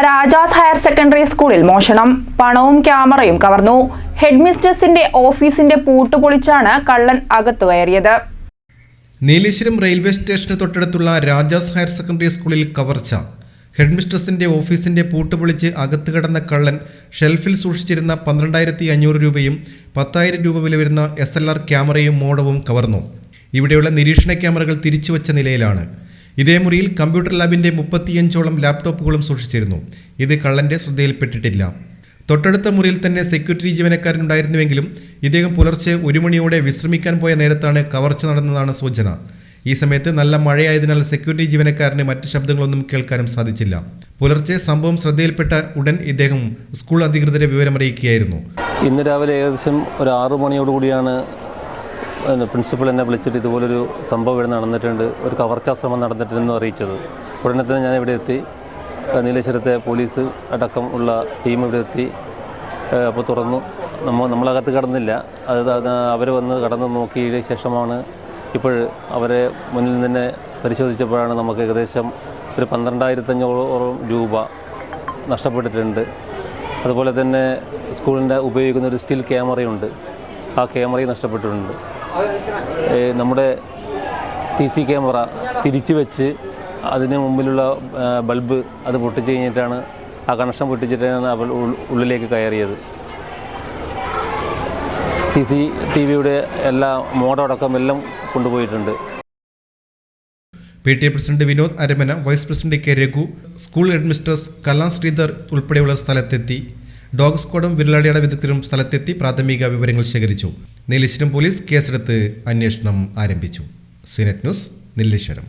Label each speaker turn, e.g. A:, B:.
A: Rajas higher secondary സ്കൂളിൽ മോഷണം. പണവും ക്യാമറയും കവർന്നു. ഹെഡ് മിസ്ട്രസിന്റെ ഓഫീസിന്റെ പൂട്ട് പൊളിച്ചാണ് കള്ളൻ അകത്തു കയറിയത്.
B: നീലേശ്വരം റെയിൽവേ സ്റ്റേഷന് തൊട്ടടുത്തുള്ള രാജാസ് ഹയർ സെക്കൻഡറി സ്കൂളിൽ കവർച്ച. ഹെഡ്മിസ്ട്രസിന്റെ ഓഫീസിന്റെ പൂട്ട് പൊളിച്ച് അകത്ത് കിടന്ന കള്ളൻ ഷെൽഫിൽ സൂക്ഷിച്ചിരുന്ന പന്ത്രണ്ടായിരത്തി അഞ്ഞൂറ് രൂപയും പത്തായിരം രൂപ വില വരുന്ന എസ് എൽ ആർ ക്യാമറയും മോഡവും കവർന്നു. ഇവിടെയുള്ള നിരീക്ഷണ ക്യാമറകൾ തിരിച്ചുവച്ച നിലയിലാണ്. ഇതേ മുറിയിൽ കമ്പ്യൂട്ടർ ലാബിന്റെ മുപ്പത്തിയഞ്ചോളം ലാപ്ടോപ്പുകളും സൂക്ഷിച്ചിരുന്നു. ഇത് കള്ളന്റെ ശ്രദ്ധയിൽപ്പെട്ടിട്ടില്ല. തൊട്ടടുത്ത മുറിയിൽ തന്നെ സെക്യൂരിറ്റി ജീവനക്കാരനുണ്ടായിരുന്നുവെങ്കിലും ഇദ്ദേഹം പുലർച്ചെ ഒരു മണിയോടെ വിശ്രമിക്കാൻ പോയ നേരത്താണ് കവർച്ച നടന്നതാണ് സൂചന. ഈ സമയത്ത് നല്ല മഴയായതിനാൽ സെക്യൂരിറ്റി ജീവനക്കാരന് മറ്റ് ശബ്ദങ്ങളൊന്നും കേൾക്കാനും സാധിച്ചില്ല. പുലർച്ചെ സംഭവം ശ്രദ്ധയിൽപ്പെട്ട ഉടൻ ഇദ്ദേഹം സ്കൂൾ അധികൃതരെ വിവരമറിയിക്കുകയായിരുന്നു.
C: ഇന്ന് രാവിലെ ഏകദേശം ഒരു ആറു മണിയോടുകൂടിയാണ് പിന്നെ പ്രിൻസിപ്പൾ എന്നെ വിളിച്ചിട്ട് ഇതുപോലൊരു സംഭവം ഇവിടെ നടന്നിട്ടുണ്ട് ഒരു കവർച്ചാ ശ്രമം നടന്നിട്ടുണ്ടെന്ന് അറിയിച്ചത്. ഉടനെ തന്നെ ഞാൻ ഇവിടെ എത്തി. നീലേശ്വരത്തെ പോലീസ് അടക്കം ഉള്ള ടീം ഇവിടെ എത്തി. അപ്പോൾ തുറന്നു. നമ്മൾ നമ്മളകത്ത് കടന്നില്ല. അത് അവർ വന്ന് കടന്ന് നോക്കിയതിന് ശേഷമാണ് ഇപ്പോൾ അവരെ മുന്നിൽ തന്നെ പരിശോധിച്ചപ്പോഴാണ് നമുക്ക് ഏകദേശം ഒരു പന്ത്രണ്ടായിരത്തഞ്ഞൂറോളം രൂപ നഷ്ടപ്പെട്ടിട്ടുണ്ട്. അതുപോലെ തന്നെ സ്കൂളിന്റെ ഉപയോഗിക്കുന്ന ഒരു സ്റ്റിൽ ക്യാമറയുണ്ട്. ആ ക്യാമറയും നഷ്ടപ്പെട്ടിട്ടുണ്ട്. നമ്മുടെ സി സി ക്യാമറ തിരിച്ചു വെച്ച് അതിന് മുമ്പിലുള്ള ബൾബ് അത് പൊട്ടിച്ച് കഴിഞ്ഞിട്ടാണ് ആ കണക്ഷൻ പൊട്ടിച്ചിട്ടാണ് അവൾ ഉള്ളിലേക്ക് കയറിയത്. സി സി ടി വിയുടെ എല്ലാ മോഡടക്കം എല്ലാം കൊണ്ടുപോയിട്ടുണ്ട്.
B: P T A president Vinod Aramana vice president K Raghu school headmistress Kala Sreedhar ഉൾപ്പെടെയുള്ള സ്ഥലത്തെത്തി. ഡോഗ് സ്ക്വാഡും വിരലാടിയുടെ വിദഗ്ധരും സ്ഥലത്തെത്തി പ്രാഥമിക വിവരങ്ങൾ ശേഖരിച്ചു. നീലേശ്വരം പോലീസ് കേസെടുത്ത് അന്വേഷണം ആരംഭിച്ചു. സിനറ്റ് ന്യൂസ് നീലേശ്വരം.